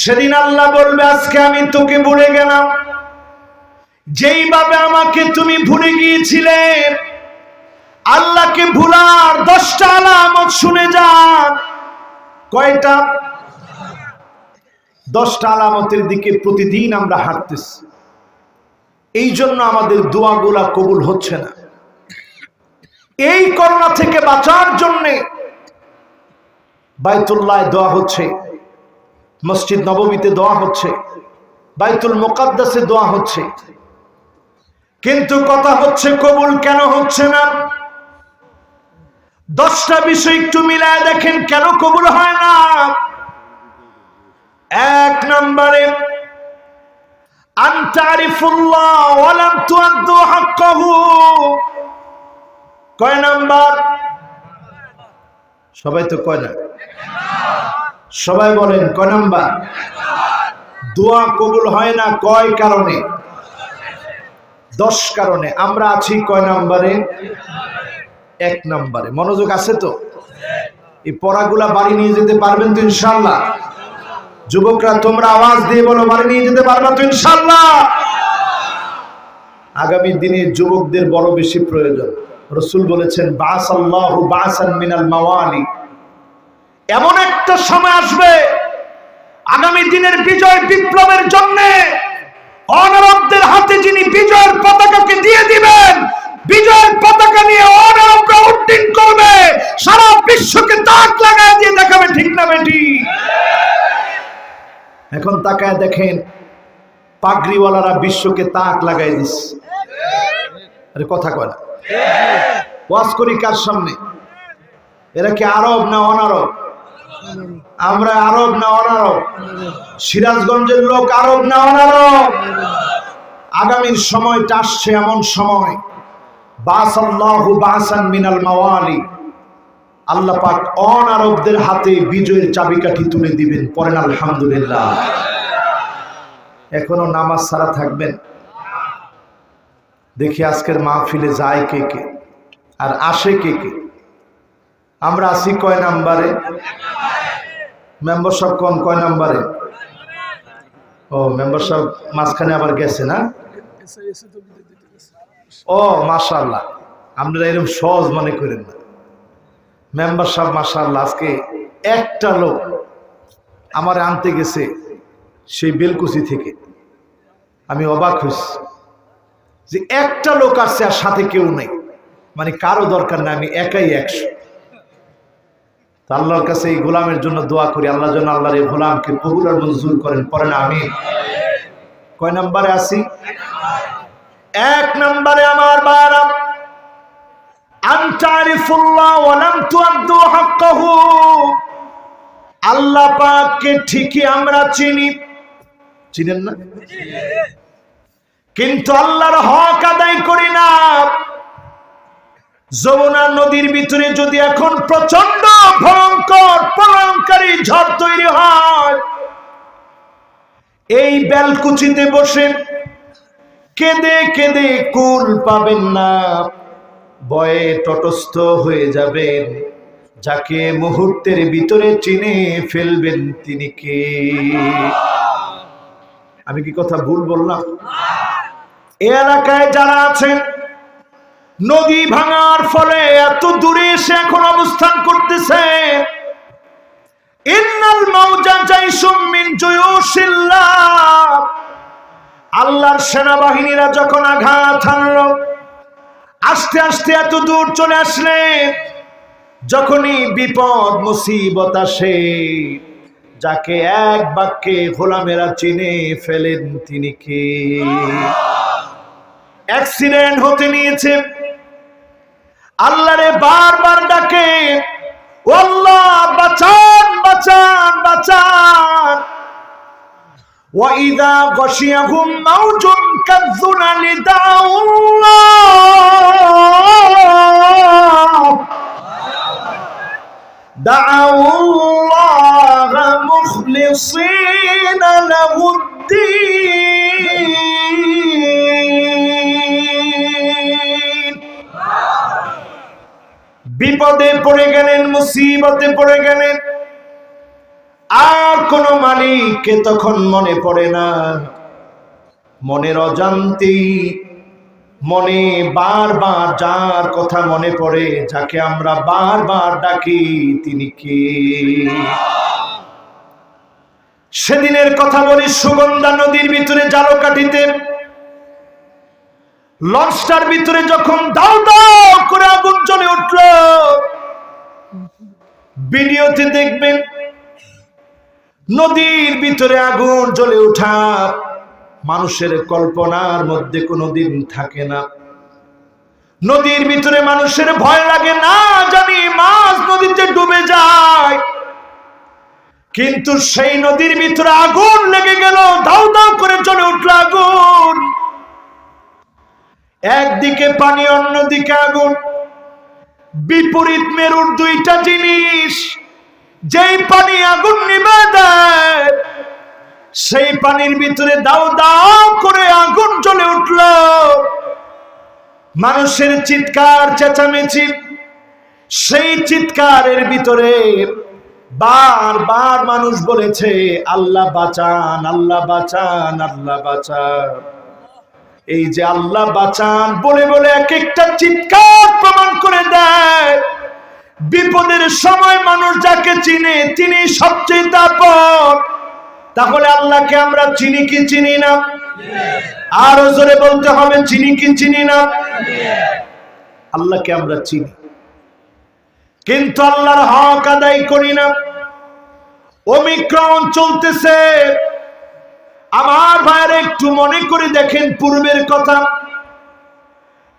সেদিন আল্লাহ বলবে, আজকে আমি তোকে ভুলে গেলাম। যেইভাবে আমাকে তুমি ভুলে গিয়েছিলে, আল্লাহকে ভুলার দশটা আলামত শুনে যান কয়টা? দশটা আলামতের দিকে প্রতিদিন আমরা হাঁটতেছি। এই জন্য আমাদের দোয়াগুলা কবুল হচ্ছে না। এই করোনা থেকে বাঁচার জন্যে বাইতুল্লাহ দোয়া হচ্ছে। মসজিদ নবমীতে দোয়া হচ্ছে, বাইতুল মোকাদ্দাসে দোয়া হচ্ছে। কিন্তু কথা হচ্ছে, কবুল কেন হচ্ছে না? দশটা বিষয় একটু মিলায় দেখেন, কেন কবুল হয় না? এক নম্বরে কয় নাম্বার? সবাই তো কয় না? সবাই বলেন কয় নাম্বার? দোয়া কবুল হয় না কয় কারণে? দশ কারণে। আমরা আছি কয় নাম্বারে? এক নাম্বারে। মনোযোগ আছে তো? এই পড়াগুলা বাড়ি নিয়ে যেতে পারবেন তো ইনশাল্লাহ যুবকরা, তোমরা আওয়াজ দিয়ে বলো, বাড়ি নিয়ে যেতে পারবে তো ইনশাল্লাহ আগামী দিনে যুবকদের বড় বেশি প্রয়োজন। রসুল বলেছেন বাস আল্লাহ বাসান মিনাল মাওয়ালি। এমন একটা সময় আসবে, আগামী দিনের বিজয় বিপ্লবের জন্য অনারবদের হাতে যিনি বিজয়ের পতাকাকে দিয়ে দিবেন, বিজয়ের পতাকা নিয়ে অনারবরা উড্ডীন করবে, সারা বিশ্বকে তাক লাগায় দিয়ে দেখাবে, ঠিক না বেটি? এখন তাকায় দেখেন, পাগড়িওয়ালারা বিশ্বকে তাক লাগাই দিস। আরে কথা কয় না। ওয়াজ করি কার সামনে? এরা কি আরব না অনারব? আমরা আরব না অনারব? সিরাজগঞ্জের লোক আরব না অনারব? আগামীর সময়টা আসছে এমন সময়। বাসাল্লাহু বাসান মিনাল মাওয়ালি। আল্লাহ পাক অনারবদের হাতে বিজয়ের চাবিকাঠি তুলে দিবেন পরেন আলহামদুলিল্লাহ। এখনও নামাজ ছাড়া থাকবেন। দেখি আজকের মাহফিলে যায় কে কে? আর আসে কে কে? আমরা আসি কয় নাম্বারে? মেম্বার সব কোন কয় নাম্বারে? ও মেম্বার সব মাঝখানে আবার গেছে না? ও মাশাল্লাহ আপনারা এরকম সহজ মনে করেন না। মেম্বার সাহেব মাশাল্লাহ আজকে একটা লোক আমার আনতে গেছে সেই বেলকুচি থেকে। আমি অবাক হয়েছি যে একটা লোক আসছে আর সাথে কেউ নেই। মানে কারও দরকার না আমি একাই একশো। আল্লাহর কাছে এই গোলামের জন্য দোয়া করি। আল্লাহ যেন আল্লাহর এই গোলামকে কবুল আর মঞ্জুর করেন। পরে না আমি কয় নম্বরে আসি? এক নম্বরে আমার বারাম কিন্তু আল্লাহর হক আদায় করি না। যমুনা নদীর ভিতরে যদি এখন প্রচণ্ড ভয়ঙ্কর প্রলয়ঙ্কারী ঝড় তৈরি হয়, এই বেলকুচিতে বসে কেঁদে কেঁদে কুল পাবেন না, বয়ে তটস্থ হয়ে যাবেন, যাকে মুহূর্তের ভিতরে চিনে ফেলবেন তিনি কে? আমি কি কথা ভুল বললাম? এ এলাকায় যারা আছেন নদী ভাঙার ফলে এত দূরে এসে এখন অবস্থান করতেছে। আল্লাহর সেনাবাহিনীরা যখন আঘাত হানলো, আস্তে আস্তে এত দূর চলে আসলে, যখনই বিপদ, মুসিবত আসে, যাকে এক বাক্যে গোলামেরা চিনে ফেলেন তিনি কে? অ্যাক্সিডেন্ট হতে নিয়েছে। আল্লাহরে বারবার ডাকে ও আল্লাহ বাঁচান বাঁচান বাঁচান وإذا غشيهم موج كالظلل دعوا الله دعوا الله مخلصين له الدين বিপদে পড়ে গেলেন, মুসিবতে পড়ে গেলেন। আর কোনো মালিককে তখন মনে পড়ে না। মনের অজান্তেই মনে বারবার যার কথা মনে পড়ে, যাকে আমরা বারবার ডাকি, তিনি কে? সেদিনের কথা বলি সুগন্ধা নদীর ভিতরে জালো কাটিতে লঞ্চটার ভিতরে যখন দাও দাও করে আগুন জ্বলে উঠল, ভিডিওতে দেখবেন নদীর ভিতরে আগুন জ্বলে ওঠা মানুষের কল্পনার মধ্যে কোনোদিন থাকে না। নদীর ভিতরে মানুষের ভয় লাগে না, জানি মাছ নদীতে ডুবে যায়। কিন্তু সেই নদীর ভিতরে আগুন লেগে গেল, দাও দাও করে জ্বলে উঠল আগুন। একদিকে পানি, অন্যদিকে আগুন। বিপরীত মেরুর দুইটা জিনিস, যেই পানি আগুন নিবে দেয়, সেই পানির ভিতরে দাও দাও করে আগুন চলে উঠল। মানুষের চিৎকার, চেঁচামেচি, সেই চিৎকারের ভিতরে বার বার মানুষ বলেছে, আল্লাহ বাঁচান আল্লাহ বাঁচান আল্লাহ বাঁচান। এই যে আল্লাহ বাঁচান, বলে বলে এক একটা চিৎকার প্রমাণ করে দেয়। বিপদের সময় মানুষ যাকে চিনে, তিনি সবচেয়ে তারপর তাহলে আল্লাহকে আমরা চিনি কি চিনি না? আরও জোরে বলতে হবে, চিনি কি চিনি না? আল্লাহকে আমরা চিনি। কিন্তু আল্লাহর হক আদায় করি না। অমিক্রম চলতেছে। আমার ভাইয়ের একটু মনে করে দেখেন পূর্বের কথা।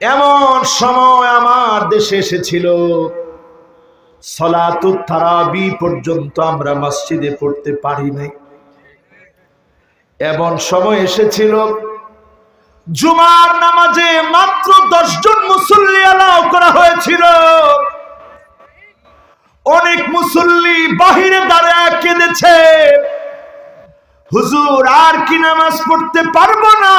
এমন সময় আমার দেশে এসেছিল। সলাতুত তারাবি পর্যন্ত আমরা মসজিদে পড়তে পারি নাই। এমন সময় এসেছিল। জুমার নামাজে মাত্র দশজন মুসল্লি আলাও করা হয়েছিল। অনেক মুসল্লি বাহিরে দাঁড়ায় কেঁদেছে। হুজুর, আর কি নামাজ পড়তে পারব না?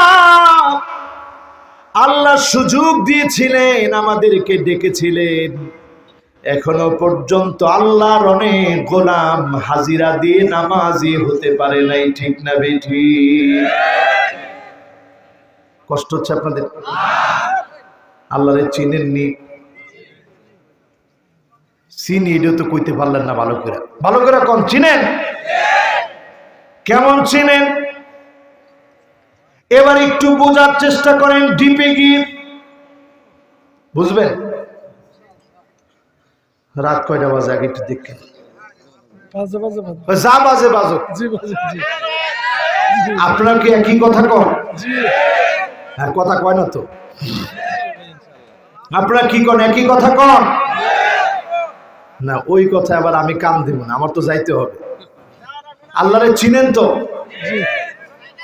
আল্লাহ সুযোগ দিয়েছিলেন, আমাদেরকে ডেকেছিলেন। এখনও পর্যন্ত আল্লাহর অনেক গোলাম হাজিরা দিয়ে নামাজি হতে পারে নাই, ঠিক না বেঠি কষ্ট হচ্ছে আপনাদের? আল্লাহরে চিনেননি? চিনি এটা তো কইতে পারলেন না ভালো করে। ভালো করে কম চিনেন? কেমন চিনেন এবার একটু বোঝার চেষ্টা করেন ডিপে গিয়ে। বুঝবেন? রাত কয়টা বাজে? আগে একটু দেখেন। যা বাজে বাজো। আপনার কি একই কথা কন? হ্যাঁ কথা কয় না তো। আপনারা কি কন? একই কথা কন? না ওই কথা আবার আমি কান দিব না আমার তো যাইতে হবে। আল্লাহরে চিনেন তো?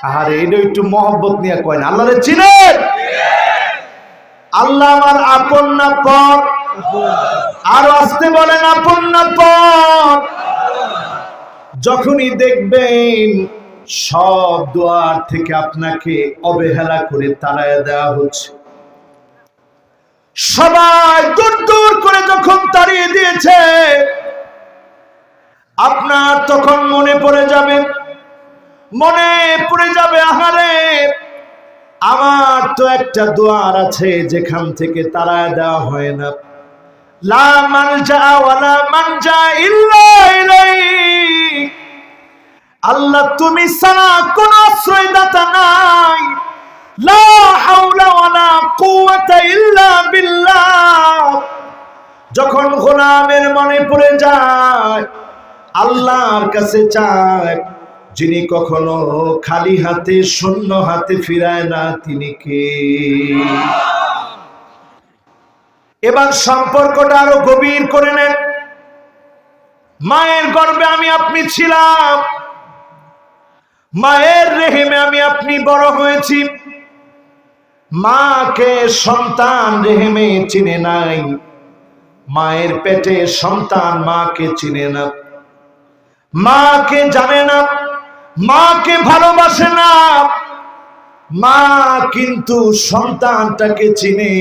আরে এটা একটু মহব্বত নিয়ে কয় না। আল্লাহরে চিনেন? আল্লাহ আমার আপন না পর। আরও আসতে বলেন আপন না পর। যখনই দেখবেন সব দোয়ার থেকে আপনাকে অবহেলা করে তাড়ায় দেওয়া হচ্ছে। সবাই দূর দূর করে যখন তাড়িয়ে দিয়েছে আপনার তখন মনে পড়ে যাবে, মনে পড়ে যাবে, আহারে। আমার তো একটা দোয়ার আছে যেখান থেকে তাড়ায় দেওয়া হয় না। লা ওয়ালা মানজা ইল্লা আল্লাহ, তুমি নাই। লা হাওলা ইল্লা যখন গোলামের মনে পড়ে যায় আল্লাহর কাছে চায়। যিনি কখনো খালি হাতে, শূন্য হাতে ফিরায় না, তিনি কে? এবার সম্পর্কটা আরও গভীর করে নেন। মায়ের গর্বে আমি আপনি ছিলাম। মায়ের রেহেমে আমি আপনি বড় হয়েছি। মাকে সন্তান রেহেমে চিনে নাই। মায়ের পেটে সন্তান মাকে চিনে না। মাকে জানে না, মাকে ভালোবাসে না। মা কিন্তু সন্তানটাকে চিনে,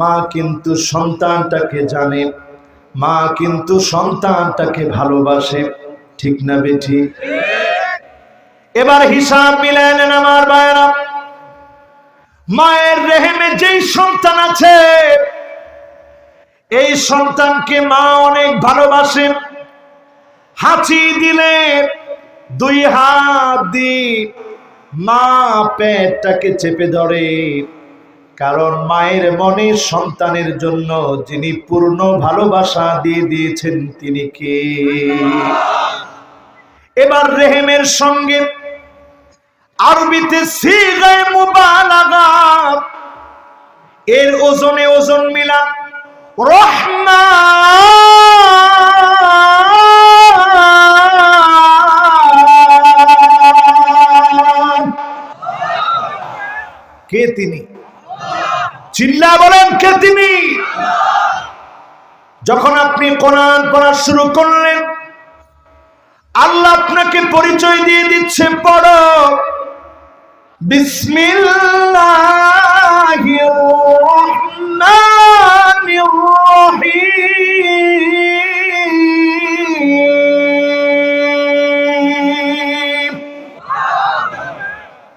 মা কিন্তু সন্তানটাকে জানে, মা কিন্তু সন্তানটাকে ভালোবাসে। ঠিক না বেঠি? এবার হিসাব মিলায় নেন আমার ভাইরা মায়ের রেহেমে যেই সন্তান আছে, এই সন্তানকে মা অনেক ভালোবাসে। হাঁচি দিলে দুই হাত দিয়ে মা পেটটাকে চেপে ধরে। কারণ মায়ের মনে সন্তানের জন্য যিনি পূর্ণ ভালোবাসা দিয়ে দিয়েছেন তিনি কে? এবার রেহেমের সঙ্গে আরবিতে সিগায় মুবালাগা। এর ওজনে ওজন মিলা রহমান। কে তিনি? চিল্লা বলেন, কে তিনি? যখন আপনি কোরআন পড়া শুরু করলেন, আল্লাহ আপনাকে পরিচয় দিয়ে দিচ্ছে, পড়ো।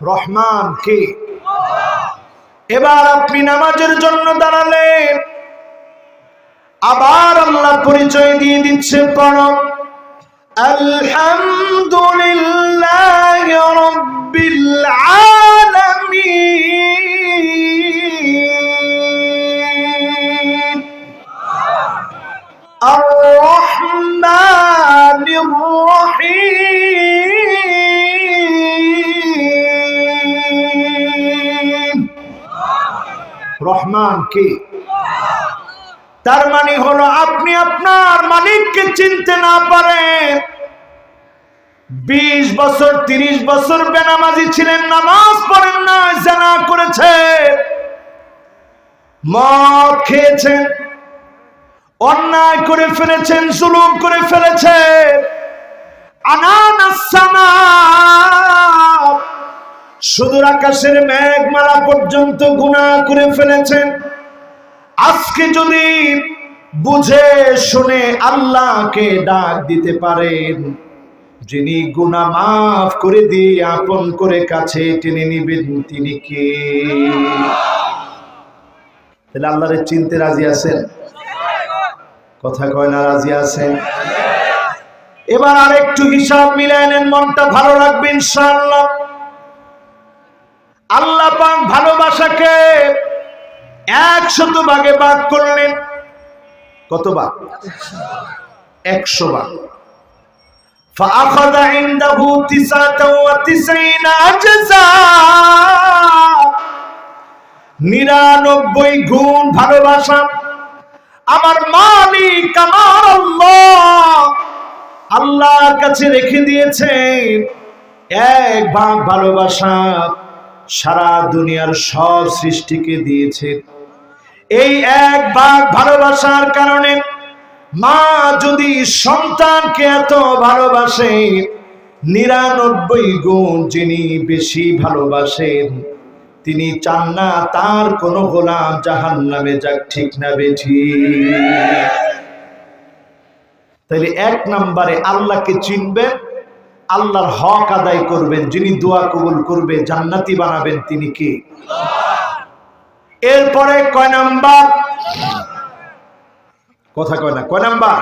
রহমান কে? এবার আপনি নামাজের জন্য দাঁড়ালেন। আবার আল্লাহ পরিচয় দিয়ে দিচ্ছে পরম আলহামদুলিল্লাহ রব্বিল আলামিন। রহমান কে? তার মানে হলো আপনি আপনার মালিককে চিনতে না পারেন। বিশ বছর, তিরিশ বছর বেনামাজি ছিলেন, নামাজ পড়েন না জানা করেছে। মদ খেয়েছেন, অন্যায় করে ফেলেছেন, জুলুম করে ফেলেছেন। সুদূর আকাশের মেঘমালা পর্যন্ত গুণা করে ফেলেছেন। আজকে যদি বুঝে শুনে আল্লাহকে ডাক দিতে পারেন, যিনি গুনাহ মাফ করে দিয়ে আপন করে কাছে টেনে নিবেন, তিনি কে? তাহলে আল্লাহরে চিনতে রাজি আছেন? কথা কয় না, রাজি আছেন? এবার আরেকটু হিসাব মিলাই নেন, মনটা ভালো রাখবেন, ইনশাআল্লাহ। আল্লাহ পাক ভালোবাসাকে একশত ভাগে ভাগ করলেন কত ভাগ একশো ভাগ فأخذ عنده تسعة وتسعين أجزاء নিরানব্বই গুণ ভালোবাসা আমার মালিক আমার আল্লাহ আল্লাহর কাছে রেখে দিয়েছেন এক ভাগ ভালোবাসা সারা দুনিয়ার সব সৃষ্টিকে দিয়েছে। এই এক ভাগ ভালোবাসার কারণে মা যদি সন্তানকে এত ভালোবাসে, নিরানব্বই গুণ যিনি বেশি ভালোবাসেন, তিনি চান না তার কোনো গোলাম জাহান নামে যাক ঠিক না বেঠি। তাইলে এক নম্বরে আল্লাহকে চিনবেন আল্লাহর হক আদায় করবেন, যিনি দোয়া কবুল করবে, জান্নাতি বানাবেন তিনি কে? এরপরে কয় নাম্বার? কথা কয় না, কয় নাম্বার?